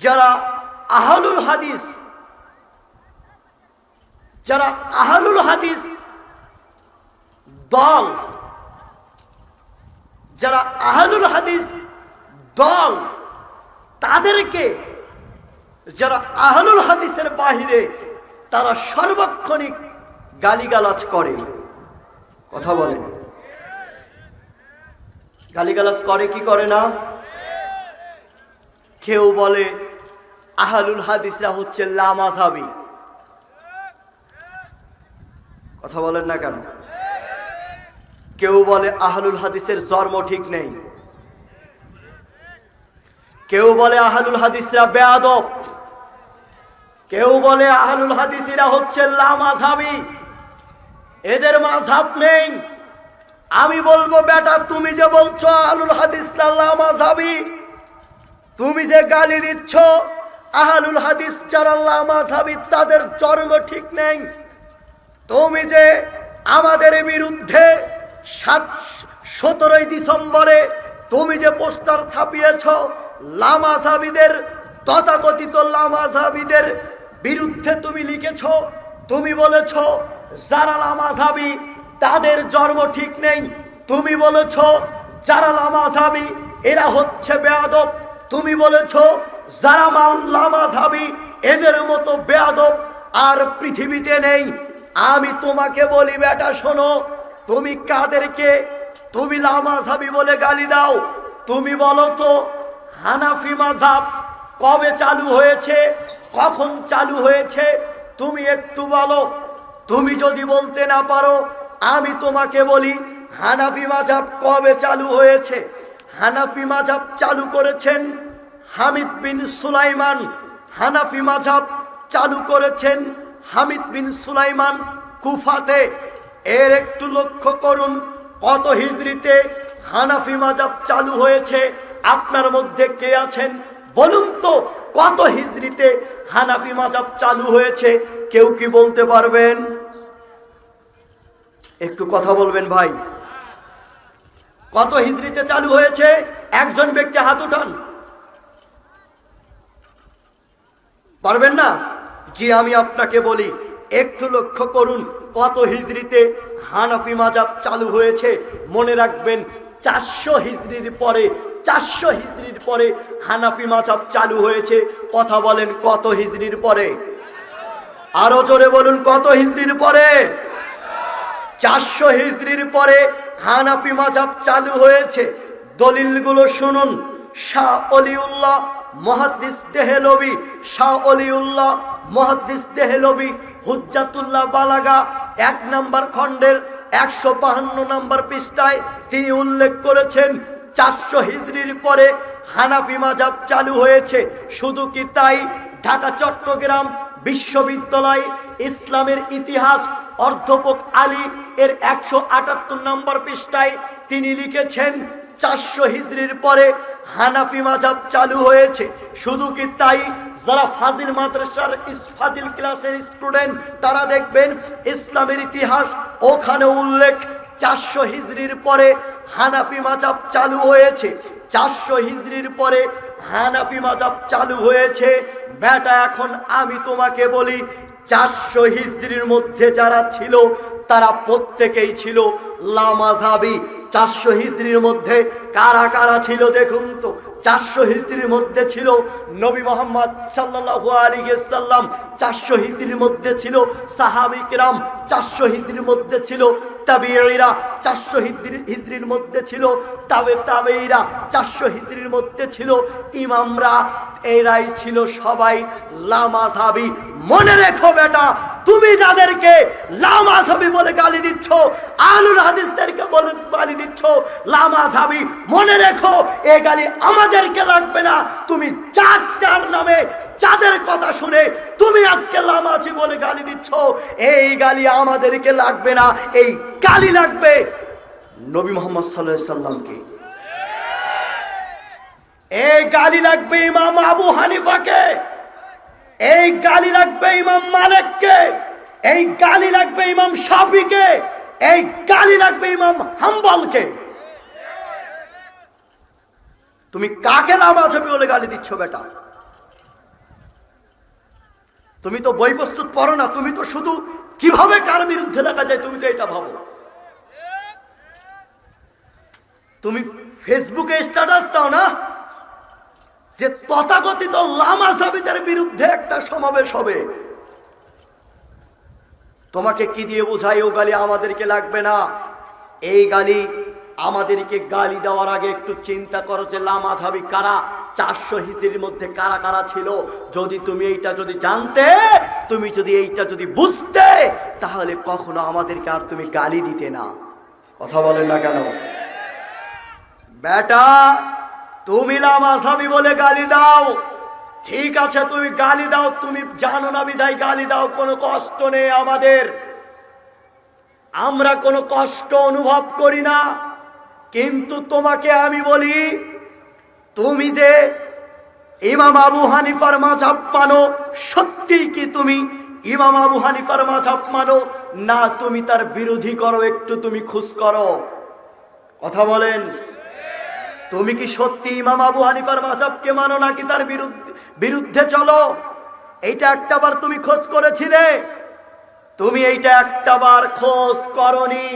যারা আহলুল হাদিস, যারা আহলুল হাদিস দল, যারা আহলুল হাদিস দল, তাদেরকে যারা আহলুল হাদিসের বাহিরে তারা সর্বক্ষণিক গালিগালাজ করে। কথা বলেন গালিগালাজ করে কি করে না? কেউ বলে আহলুল হাদিসরা হচ্ছে লামাঝাবি কথা বলেন না কেন? কেউ বলে আহলুল হাদিসের জন্ম ঠিক নেই। কেউ বলে আহলুল হাদিসরা বেয়াদব কেউ বলে আহলুল হাদিসিরা হচ্ছে লামাঝাবি এদের মাঝাব নেই। আমি বলব, বেটা, তুমি যে বলছো আহলুল হাদিসরা লামাঝাবি তুমি যে গালি দিচ্ছ আহলুল হাদিস যারা লামাঝাবি তাদের চর্ম ঠিক নেই। তুমি যে আমাদের বিরুদ্ধে সাত, সতেরোই ডিসেম্বরে তুমি যে পোস্টার ছাপিয়েছ লামাঝাবিদের তথাকথিত লামাঝাবিদের বিরুদ্ধে তুমি লিখেছ, তুমি বলেছ, যারা লামাঝাবি তাদের জন্ম ঠিক নেই। তুমি বলেছ, যারা লামাঝাবি এরা হচ্ছে বেয়াদব। তুমি বলেছ যারা লামাঝাবি এদের মতো বেয়াদব আর পৃথিবীতে নেই। আমি তোমাকে বলি, বেটা, শোনো, তুমি কাদেরকে, তুমি লামাঝাবি বলে গালি দাও। তুমি বলো তো, হানাফি মাঝাব কবে চালু হয়েছে, কখন চালু হয়েছে? তুমি একটু বলো। তুমি যদি বলতে না পারো, আমি তোমাকে বলি, হানাফি মাঝাব কবে চালু হয়েছে? হানাফি মাঝাব চালু করেছেন হামিদ বিন সুলাইমান হানাফি মাঝাব চালু করেছেন। হামিদ বিন সুলাইমান কুফাতে। এর একটু লক্ষ্য করুন, কত হিজড়িতে হানাফি মাজাব চালু হয়েছে। আপনার মধ্যে কে আছেন? বলুন তো, কত হিজড়িতে হানাফি মাজাব চালু হয়েছে? কেউ কি বলতে পারবেন? একটু কথা বলবেন ভাই। কত হিজড়িতে চালু হয়েছে? একজন ব্যক্তি হাত উঠান। পারবেন না? জি আমি আপনাকে বলি, একটু লক্ষ্য করুন কত হিজড়িতে হানাফি মাজাব চালু হয়েছে। মনে রাখবেন, চারশো হিজড়ির পরে, চারশো হিজড়ির পরে হানাফি মাজাব চালু হয়েছে। কথা বলেন, কত হিজড়ির পরে? আরও জোরে বলুন, কত হিজড়ির পরে? চারশো হিজড়ির পরে হানাফি মাজাব চালু হয়েছে। দলিলগুলো শুনুন। শাহ অলিউল্লাহ মহাদ্দিস দেহেলবি শাহ অলিউল্লাহ, মহাদ্দিস দেহেলবি হুজ্জাতুল্লাহ বালাগা এক নম্বর খণ্ডের একশো বাহান্ন নম্বর পৃষ্ঠায় তিনি উল্লেখ করেছেন, চারশো হিজড়ির পরে হানাফি মাজাব চালু হয়েছে। শুধু কি তাই? ঢাকা, চট্টগ্রাম বিশ্ববিদ্যালয় ইসলামের ইতিহাস অর্ধপক আলী এর একশো আটাত্তর নম্বর পৃষ্ঠায় তিনি লিখেছেন চারশো হিজড়ির পরে হানাফি মাজাব চালু হয়েছে। শুধু কি তাই? যারা ফাজিল মাদ্রাসার ফাজিল ক্লাসের স্টুডেন্ট, তারা দেখবেন ইসলামের ইতিহাস ওখানে উল্লেখ। চারশো হিজড়ির পরে হানাফি মাজাব চালু হয়েছে। চারশো হিজড়ির পরে হানাফি মাজাব চালু হয়েছে। বেটা, এখন আমি তোমাকে বলি, চারশো হিজড়ির মধ্যে যারা ছিল, তারা প্রত্যেকেই ছিল লামাজাবি চারশো হিজড়ির মধ্যে কারা কারা ছিল দেখুন তো? চারশো হিজড়ির মধ্যে ছিল নবী মোহাম্মদ সাল্লাহ আলী সাল্লাম, চারশো হিজড়ির মধ্যে ছিল সাহাবিকরাম চারশো হিজড়ির মধ্যে ছিল তাবিরা চারশো হিজড়ির মধ্যে ছিল তাবে তাবেইরা চারশো হিজড়ির মধ্যে ছিল ইমামরা। এরাই ছিল সবাই লামাঝাবি মনে রেখো বেটা, তুমি যাদেরকে লামাঝাবি বলে গালি দিচ্ছ আলুল হাদিসদেরকে বলে গালি দিচ্ছ লামাঝাবি মনে রেখো, এ গালি আমাদেরকে লাগবে না। তুমি চার চার নামে যাদের কথা শুনে তুমি আজকে লামাজি বলে গালি দিচ্ছ। এই গালি আমাদেরকে লাগবে না। এই গালি লাগবে নবী মোহাম্মদ সাল্লাহ সাল্লামকে। এই গালি লাগবে ইমাম আবু হানিফাকে। এই গালি লাগবে ইমাম মালিককে। এই গালি লাগবে ইমাম শাফিকে। এই গালি লাগবে ইমাম হাম্বলকে। তুমি কাকে আছে বলে গালি দিচ্ছ, বেটা? তুমি তো বই প্রস্তুত পড়ো না, তুমি তো শুধু কীভাবে কার বিরুদ্ধে লেখা যায় তুমি তো এটা ভাবো। তুমি ফেসবুকে স্ট্যাটাস দাও না যে তথাকথিত লামা সাবিদের বিরুদ্ধে একটা সমাবেশ হবে। তোমাকে কি দিয়ে বোঝাই, ও গালি আমাদেরকে লাগবে না। এই গালি আমাদেরকে গালি দেওয়ার আগে একটু চিন্তা করো যে লামা সাবি কারা? চারশো হিসির মধ্যে কারা কারা ছিল? যদি তুমি এইটা যদি জানতে, তুমি যদি এইটা যদি বুঝতে, তাহলে কখনো আমাদেরকে আর তুমি গালি দিতে না। কথা বলেন না কেন? বেটা, তুমি লামা লামাসাবি বলে গালি দাও। ঠিক আছে, তুমি গালি দাও, তুমি জানো না বিদায়, গালি দাও, কোনো কষ্ট নেই আমাদের। আমরা কোনো কষ্ট অনুভব করি না। কিন্তু তোমাকে আমি বলি, তুমি যে ইমাম আবু হানিফার মাঝাব মানো সত্যি কি তুমি ইমাম আবু হানিফার মাঝাব মানো? না, তুমি তার বিরোধী করো, একটু তুমি খুশ করো। কথা বলেন। তুমি কি সত্যি ইমাম আবু হানিফার মাসাবকে মানো নাকি তার বিরুদ্ধে বিরুদ্ধে চলো? এইটা একটাবার তুমি খোঁজ করেছিলে? তুমি এইটা একটাবার খোঁজ করনি।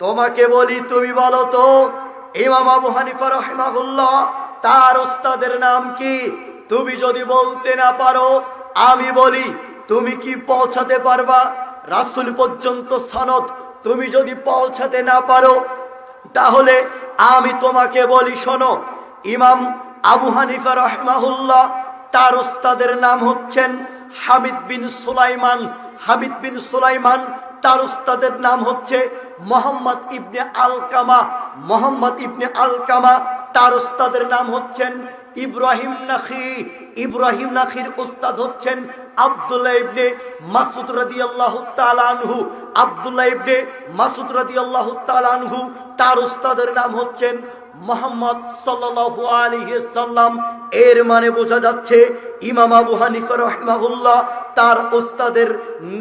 তোমাকে বলি তুমি বলো তো, ইমাম আবু হানিফা রহমাহুল্লাহ, তার ওস্তাদের নাম কি? তুমি যদি বলতে না পারো, আমি বলি, তুমি কি পৌঁছাতে পারবা? রাসুল পর্যন্ত সনদ তুমি যদি পৌঁছাতে না পারো, তাহলে আমি তোমাকে বলি, শোনো, ইমাম আবু হানিফা রহমাহুল্লাহ, তার ওস্তাদের নাম হচ্ছেন হামিদ বিন সুলাইমান। হামিদ বিন সুলাইমান তার উস্তাদের নাম হচ্ছে মোহাম্মদ ইবনে আলকামা। মোহাম্মদ ইবনে আলকামা, তার উস্তাদের নাম হচ্ছেন ইব্রাহিম নাখি। ইব্রাহিম নাখির উস্তাদ হচ্ছেন আব্দুল্লাহ ইবনে মাসুদ রাদিয়াল্লাহু তাআলা আনহু। আব্দুল্লাহ ইবনে মাসুদ রাদিয়াল্লাহু তাআলা আনহু, তার উস্তাদের নাম হচ্ছেন মোহাম্মদ সাল্লাল্লাহু আলাইহি সাল্লাম, এর মানে বোঝা যাচ্ছে ইমাম আবু হানিফা রাহিমাহুল্লাহ তার ওস্তাদের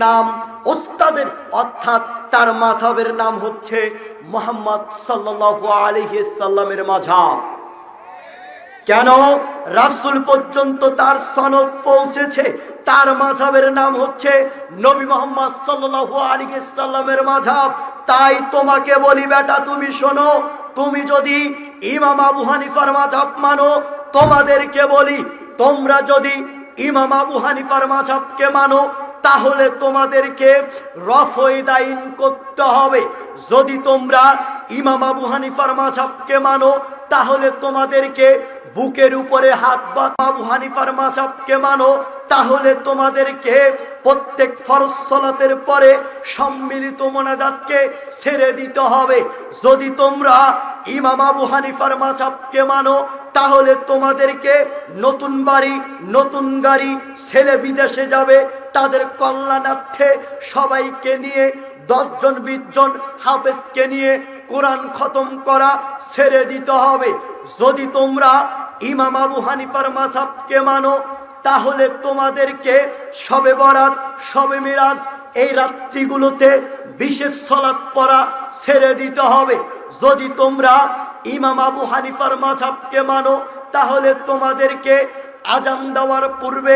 নাম, ওস্তাদের অর্থাৎ তার মাঝাবের নাম হচ্ছে মোহাম্মদ আলাইহি সাল্লামের মাযহাব কেন? রাসুল পর্যন্ত তার সনদ পৌঁছেছে, তার মাঝাবের নাম হচ্ছে নবী মোহাম্মদ সাল্লাল্লাহু আলাইহি সাল্লামের মাঝাব তাই তোমাকে বলি, বেটা, তুমি শোনো, তুমি যদি ইমাম আবু হানিফার মাঝাব মানো, তোমাদেরকে বলি, তোমরা যদি ইমাম আবু হানিফার মাঝাবকে মানো, তাহলে তোমাদেরকে রফইদাইন করতে হবে। যদি তোমরা ইমাম আবু হানিফার মাঝাবকে মানো, তাহলে তোমাদেরকে বুকের উপরে হাত বা আবু হানিফার মাঝাবকে মানো, তাহলে তোমাদেরকে প্রত্যেক ফরজ সলাতের পরে সম্মিলিত মোনাজাতকে ছেড়ে দিতে হবে। যদি তোমরা ইমাম আবু হানিফার মাঝাবকে মানো? তাহলে তোমাদেরকে নতুন বাড়ি, নতুন গাড়ি, ছেলে বিদেশে যাবে, তাদের কল্যাণার্থে সবাইকে নিয়ে, দশজন, বিশজন হাফেজকে নিয়ে কোরআন খতম করা ছেড়ে দিতে হবে। যদি তোমরা ইমাম আবু হানিফার মাসাবকে মানো, তাহলে তোমাদেরকে সবে বরাত, সবে মিরাজ এই রাত্রিগুলোতে বিশেষ সলাপ পড়া ছেড়ে দিতে হবে। যদি তোমরা ইমাম আবু হানিফার মাঝাবকে মানো, তাহলে তোমাদেরকে আজান দেওয়ার পূর্বে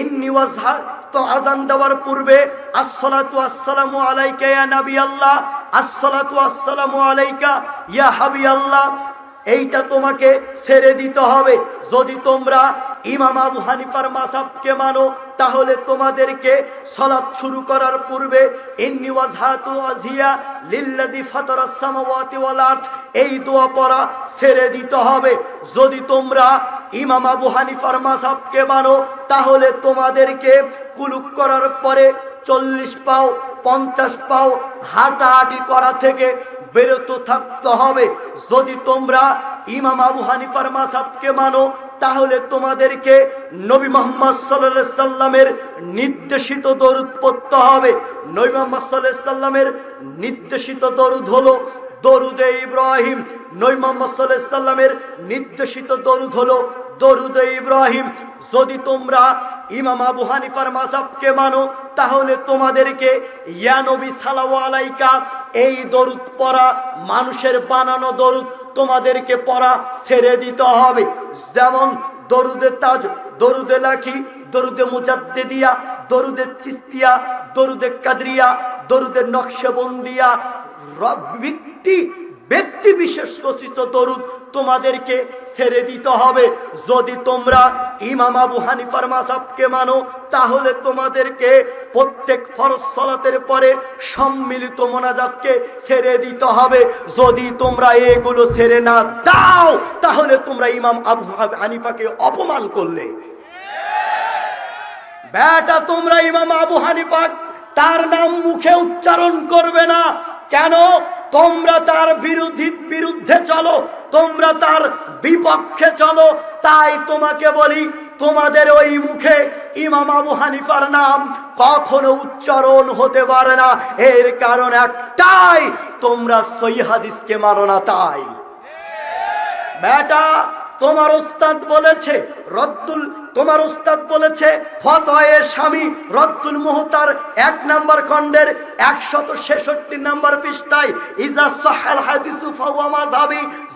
ইন্নি ওয়াজহা, তো আজান দেওয়ার পূর্বে আসসালাতু আসসালামু নবী আল্লাহ আসসালাতু আসসালামু আলাইকা ইয়া হাবি আল্লাহ এইটা তোমাকে ছেড়ে দিতে হবে। যদি তোমরা ইমাম আবু হানিফার মাসাবকে মানো, তাহলে তোমাদেরকে সালাত শুরু করার পূর্বে এই দোয়া পড়া ছেড়ে দিতে হবে। যদি তোমরা ইমাম আবু হানিফার মাসাবকে মানো, তাহলে তোমাদেরকে কুলুক করার পরে চল্লিশ পাও, পঞ্চাশ পাও হাঁটাহাঁটি করা থেকে বেরোতে থাকতে হবে। যদি তোমরা ইমাম আবু হানিফার মাসাবকে মানো, তাহলে তোমাদেরকে নবী মোহাম্মদ সাল্লাহ সাল্লামের নির্দেশিত দরুদ পড়তে হবে। নবী মোহাম্মদ সাল্লাহ সাল্লামের নির্দেশিত দরুদ হলো দরুদে ইব্রাহিম। নবী মোহাম্মদ সাল্লাহ সাল্লামের নির্দেশিত দরুদ হলো দরুদে ইব্রাহিম। যদি তোমরা ইমাম আবু হানিফার মাসাবকে মানো, তাহলে তোমাদেরকে, ইয়া নবী সালাউ আলাইকা, এই দরুদ পড়া, মানুষের বানানো দরুদ তোমাদেরকে পড়া ছেড়ে দিতে হবে। যেমন দরুদে তাজ, দরুদে লাখি দরুদে মুজাদ্দে দিয়া দরুদের চিস্তিয়া, দরুদে কাদরিয়া দরুদের নকশেবন্দিয়া ব্যক্তি ব্যক্তি বিশেষ রচিত দরুদ তোমাদেরকে ছেড়ে দিতে হবে। যদি তোমরা ইমাম আবু হানিফার মাসাবকে মানো, তাহলে তোমাদেরকে প্রত্যেক ফরজ সলাতের পরে সম্মিলিত মোনাজাতকে ছেড়ে দিতে হবে। যদি তোমরা এগুলো ছেড়ে না দাও, তাহলে তোমরা ইমাম আবু হানিফাকে অপমান করলে। বেটা, তোমরা ইমাম আবু হানিফা, তার নাম মুখে উচ্চারণ করবে না। কেন? তোমরা তার বিরোধী বিরুদ্ধে চলো, তোমরা তার বিপক্ষে চলো। তাই তোমাকে বলি, তোমাদের ওই মুখে ইমাম আবু হানিফার নাম কখনো উচ্চারণ হতে পারে না। এর কারণ একটাই, তোমরা সই হাদিসকে মানো না তাই। বেটা, তোমার ওস্তাদ বলেছে, রদ্দুল তোমার উস্তাদ বলেছে ফতয়ে স্বামী রদ্দুল মুহতার এক নাম্বার খণ্ডের একশত ছেষট্টি নাম্বার পৃষ্ঠায়, ইজা সহাল হাদিসু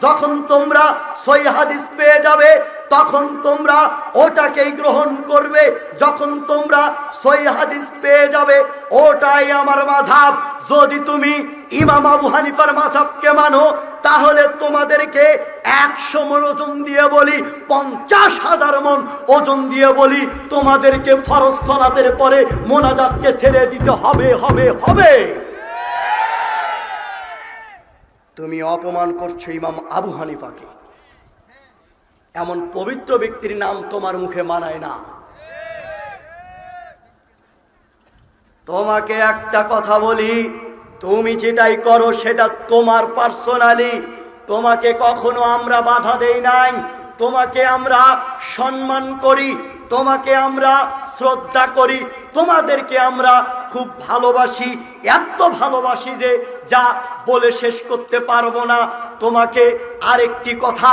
যখন তোমরা সই হাদিস পেয়ে যাবে, তখন তোমরা ওটাকেই গ্রহণ করবে। যখন তোমরা সই হাদিস পেয়ে যাবে, ওটাই আমার মাঝাব যদি তুমি ইমাম আবু হানিফার মাঝাবকে মানো, তাহলে তোমাদেরকে একশো মন ওজন দিয়ে বলি, পঞ্চাশ হাজার মন ওজন দিয়ে বলি, তোমাদেরকে ফরজ সলাতের পরে মোনাজাতকে ছেড়ে দিতে হবে হবে হবে। তুমি অপমান করছ ইমাম আবু হানিফাকে। এমন পবিত্র ব্যক্তির নাম তোমার মুখে মানায় না। তোমাকে একটা কথা বলি, তুমি যেটাই করো সেটা তোমার পার্সোনালি তোমাকে কখনো আমরা বাধা দেই নাই। তোমাকে আমরা সম্মান করি, তোমাকে আমরা শ্রদ্ধা করি, তোমাদেরকে আমরা খুব ভালোবাসি, এত ভালোবাসি যে যা বলে শেষ করতে পারব না। তোমাকে আরেকটি কথা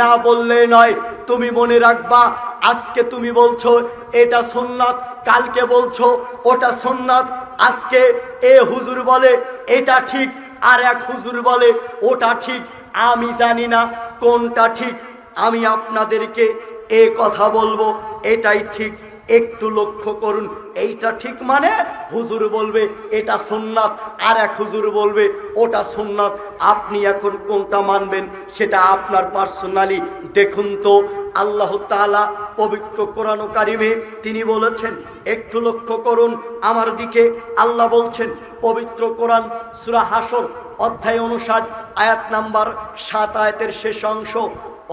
না বললে নয়, তুমি মনে রাখবা, আজকে তুমি বলছো, এটা সোননাথ কালকে বলছো, ওটা সোননাথ আজকে এ হুজুর বলে, এটা ঠিক, আর এক হুজুর বলে, ওটা ঠিক আমি জানি না কোনটা ঠিক। আমি আপনাদেরকে এ কথা বলব, এটাই ঠিক। একটু লক্ষ্য করুন, এইটা ঠিক মানে হুজুর বলবে, এটা সোননাথ আর এক হুজুর বলবে, ওটা সোননাথ আপনি এখন কোনটা মানবেন, সেটা আপনার পার্সোনালি। দেখুন তো, আল্লাহ তাআলা পবিত্র কোরআন কারিমে তিনি বলেছেন, একটু লক্ষ্য করুন আমার দিকে। আল্লাহ বলছেন, পবিত্র কোরআন, সুরা হাসর অধ্যায় অনুসার আয়াত নাম্বার সাত, আয়াতের শেষ অংশ।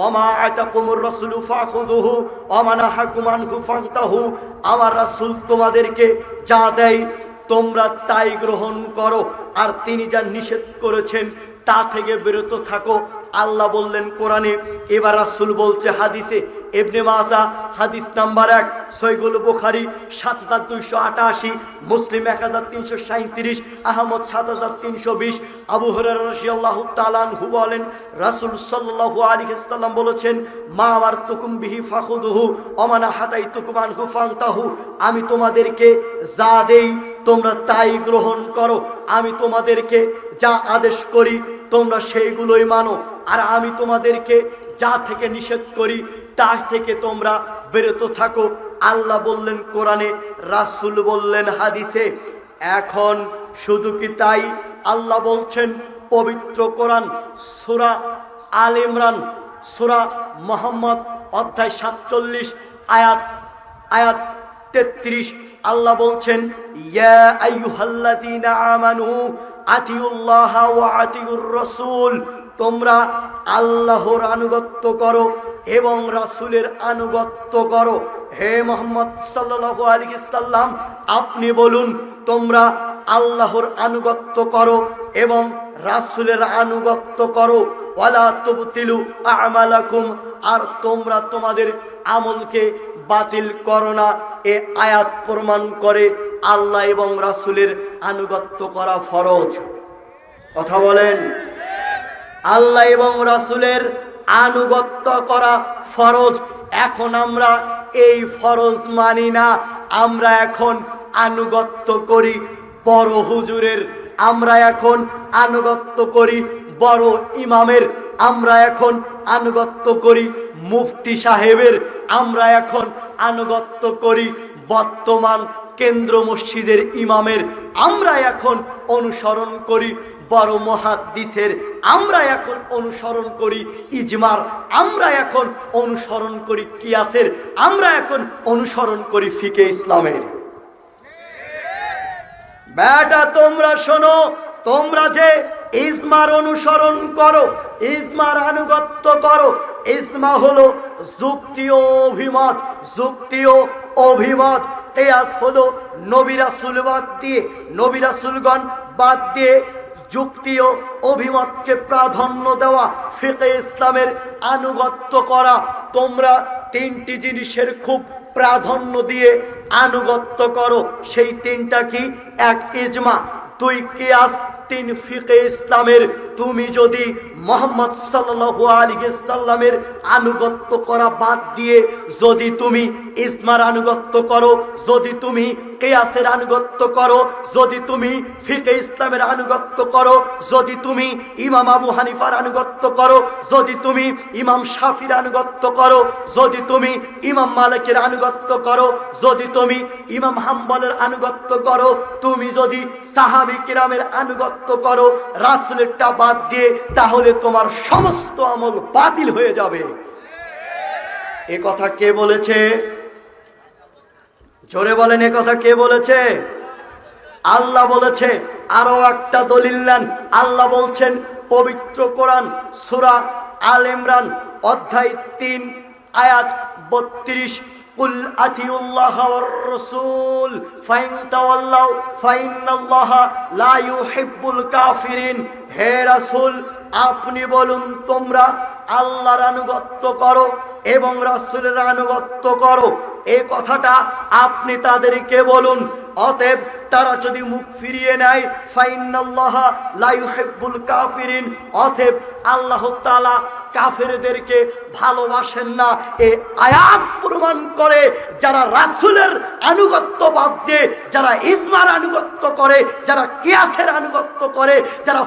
অমা আতাকুমুর রাসূলু ফাখুযুহু, ওমা নাহাকুম আনহু ফান্তাহু। আমার রাসূল তোমাদেরকে যা দেয় তোমরা তাই গ্রহণ করো। আর তিনি যা নিষেধ করেছেন তা থেকে বিরত থাকো। আল্লাহ বললেন কোরআনে, এবার রাসূল বলছে হাদিসে এবনে মাজা, হাদিস নাম্বার এক সৈগুল বুখারি, সাত হাজার দুইশো আটাশি, মুসলিম এক হাজার তিনশো সাঁত্রিশ আহমদ সাত হাজার তিনশো বিশ, আবু হরার রশিয়াল্লাহ তালানহু বলেন, রাসূল সাল্লাল্লাহু আলাইহি সাল্লাম বলেছেন, মা আমার তুকুম বিহি ফাখুদুহু অমানা হাতাই তুকুমান হুফাংতাহু আমি তোমাদেরকে যা দেই, তোমরা তাই গ্রহণ করো, আমি তোমাদেরকে যা আদেশ করি, তোমরা সেইগুলোই মানো, আর আমি তোমাদেরকে যা থেকে নিষেধ করি তা থেকে তোমরা বিরত থাকো। আল্লাহ বললেন কোরআনে, রাসূল বললেন হাদিসে, এখন শুধু কি তাই? আল্লাহ বলছেন, পবিত্র কোরআন, সুরা আল ইমরান, সুরা মোহাম্মদ, অধ্যায় সাতচল্লিশ, আয়াত আয়াত তেত্রিশ। আল্লাহ বলছেন, ইয়া আমানু আতিউল্লাহ আতিউর রাসূল তোমরা আল্লাহর আনুগত্য করো এবং রাসূলের আনুগত্য করো। হে মোহাম্মদ সাল্লাহ আলাইহি সাল্লাম, আপনি বলুন, তোমরা আল্লাহর আনুগত্য করো এবং রাসুলের আনুগত্য করো। ওয়ালা তুবতিলু আমালাকুম, আর তোমরা তোমাদের আমলকে বাতিল করো না। এ আয়াত প্রমাণ করে আল্লাহ এবং রাসূলের আনুগত্য করা ফরজ। কথা বলেন। আল্লাহ এবং রাসুলের আনুগত্য করা ফরজ। এখন আমরা এই ফরজ মানি না। আমরা এখন আনুগত্য করি বড় হুজুরের। আমরা এখন আনুগত্য করি বড় ইমামের। আমরা এখন আনুগত্য করি মুফতি সাহেবের। আমরা এখন আনুগত্য করি বর্তমান কেন্দ্র মসজিদের ইমামের। আমরা এখন অনুসরণ করি বড় মহাদ্দিসের, আমরা এখন অনুসরণ করি ইজমার, আমরা এখন অনুসরণ করি কিয়াসের, আমরা এখন অনুসরণ করি ফিকে ইসলামের। বেটা, তোমরা শোনো, তোমরা যে ইজমার অনুসরণ করো, ইজমার আনুগত্য করো, ইজমা হলো যুক্তি ও অভিমত, যুক্তি ও অভিমত। কেয়াস হলো নবিরাসুল বাদ দিয়ে নবিরাসুলগণ বাদ দিয়ে যুক্তি ও অভিমতকে প্রাধান্য দেওয়া ফেকে ইসলামের আনুগত্য করা, তোমরা তিনটি জিনিসের খুব প্রাধান্য দিয়ে আনুগত্য করো। সেই তিনটা কি? এক, ইজমা। দুই, কেয়াস। তিন, ফিকে ইসলামের তুমি যদি মোহাম্মদ আলাইহি সাল্লামের আনুগত্য করা বাদ দিয়ে যদি তুমি ইসমার আনুগত্য করো, যদি তুমি কেয়াসের আনুগত্য করো, যদি তুমি ফিকে ইসলামের আনুগত্য করো, যদি তুমি ইমাম আবু হানিফার আনুগত্য করো, যদি তুমি ইমাম শাফির আনুগত্য করো, যদি তুমি ইমাম মালিকের আনুগত্য করো, যদি তুমি ইমাম হাম্বলের আনুগত্য করো, তুমি যদি সাহাবি কিরামের আনুগত্য করো, রাসুলেরটা বাদ দিয়ে, তাহলে তোমার সমস্ত আমল বাতিল হয়ে যাবে। এ কথা কে বলেছে? জোরে বলেন, এ কথা কে বলেছে? আল্লাহ বলেছে, আরও একটা দলিল নেন। আল্লাহ বলছেন, পবিত্র কোরআন, সুরা আল ইমরান, অধ্যায় তিন, আয়াত বত্রিশ। হে রাসূল আপনি বলুন, তোমরা আল্লাহর আনুগত্য করো এবং রাসূলের আনুগত্য করো। এই কথাটা আপনি তাদেরকে বলুন। অতএব তারা যদি মুখ ফিরিয়ে নেয় ফাইনাল্লাহ লা ইউহিব্বুল কাফিরিন। অতএব আল্লাহ তাআলা কাফেরদেরকে ভালোবাসেন না। এ আয়াত প্রমাণ করে যারা রাসূলের আনুগত্য বাদ দিয়ে, যারা ইসমার আনুগত্য করে, যারা কিয়াসের আনুগত্য করে, যারা